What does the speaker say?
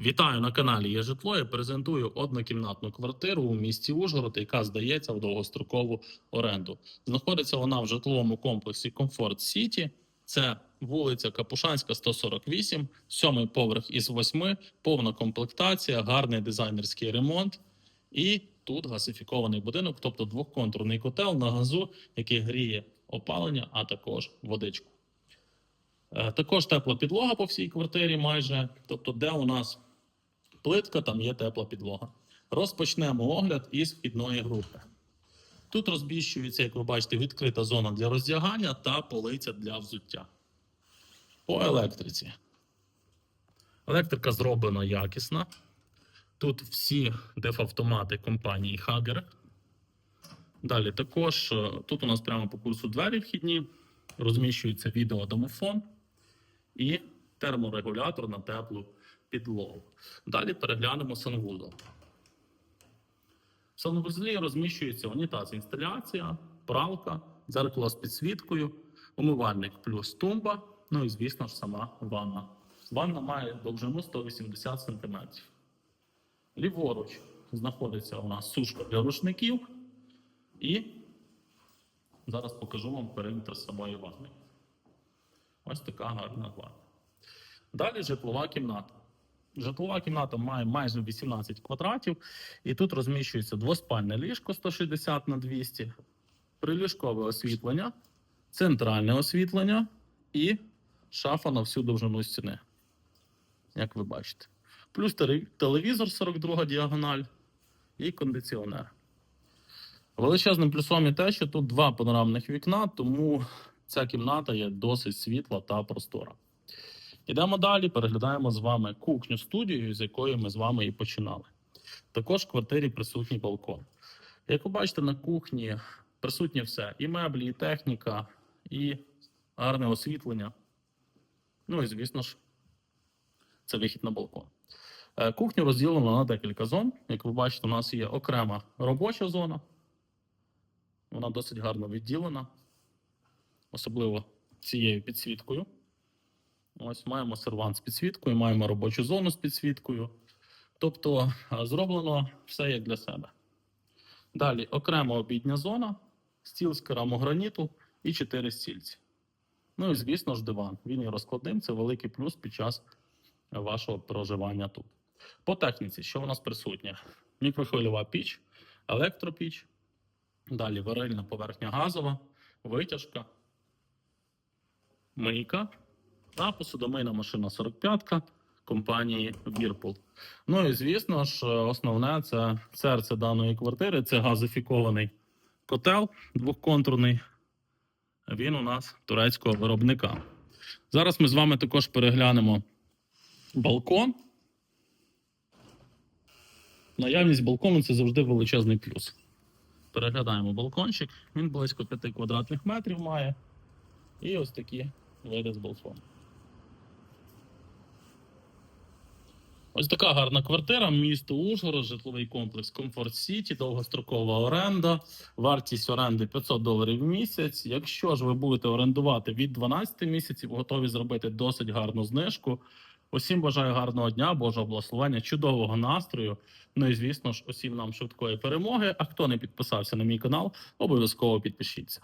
Вітаю на каналі Є житло. Я презентую однокімнатну квартиру у місті Ужгород, яка здається в довгострокову оренду. Знаходиться вона в житловому комплексі Комфорт Сіті. Це вулиця Капушанська, 148, сьомий поверх із восьми, повна комплектація, гарний дизайнерський ремонт. І тут газифікований будинок, тобто двохконтурний котел на газу, який гріє опалення, а також водичку. Е, Також тепла підлога по всій квартирі майже. Тобто, де у нас плитка, там є тепла підлога. Розпочнемо огляд із вхідної групи. Тут розміщується, як ви бачите, відкрита зона для роздягання та полиця для взуття. По електриці. Електрика зроблена якісна. Тут всі дефавтомати компанії Hager. Далі також е, тут у нас прямо по курсу двері вхідні, розміщується відеодомофон і терморегулятор на теплу підлогу. Далі переглянемо санвузол. В санвузлі розміщується унітаз інсталяція, пралка, дзеркало з підсвіткою, умивальник плюс тумба, ну і, звісно ж, сама ванна. Ванна має довжину 180 см. Ліворуч знаходиться у нас сушка для рушників. І зараз покажу вам периметр самої ванни. Ось така гарна ванна. Далі житлова кімната. Житлова кімната має майже 18 квадратів, і тут розміщується двоспальне ліжко 160 на 200, приліжкове освітлення, центральне освітлення і шафа на всю довжину стіни. Як ви бачите. Плюс телевізор 42 діагональ і кондиціонер. Величезним плюсом є те, що тут два панорамних вікна, тому ця кімната є досить світла та простора. Йдемо далі, переглядаємо з вами кухню студію, з якої ми з вами і починали. Також в квартирі присутній балкон. Як ви бачите, на кухні присутнє все: і меблі, і техніка, і гарне освітлення. Ну і звісно ж, це вихід на балкон. Е, Кухню розділено на декілька зон. Як ви бачите, у нас є окрема робоча зона. Вона досить гарно відділена, особливо цією підсвіткою. Ось маємо сервант з підсвіткою, маємо робочу зону з підсвіткою. Тобто зроблено все як для себе. Далі окрема обідня зона, стіл з керамограніту і 4 стільці. Ну і звісно ж, диван. Він є розкладним, це великий плюс під час вашого проживання тут. По техніці, що у нас присутнє? Мікрохвильова піч, електропіч, далі варильна поверхня газова, витяжка, мийка та посудомийна машина 45 компанії Whirlpool. Ну і звісно ж, основне це серце даної квартири це газифікований котел двохконтурний. Він у нас турецького виробника. Зараз ми з вами також переглянемо балкон. Наявність балкону це завжди величезний плюс. Переглядаємо балкончик. Він близько 5 квадратних метрів має. І ось такі види з балкону. Ось така гарна квартира, місто Ужгород, житловий комплекс Комфорт Сіті, довгострокова оренда, вартість оренди 500 доларів в місяць. Якщо ж ви будете орендувати від 12 місяців, готові зробити досить гарну знижку. Усім бажаю гарного дня, Божого благословення, чудового настрою. Ну і звісно ж, усім нам швидкої перемоги. А хто не підписався на мій канал, обов'язково підпишіться.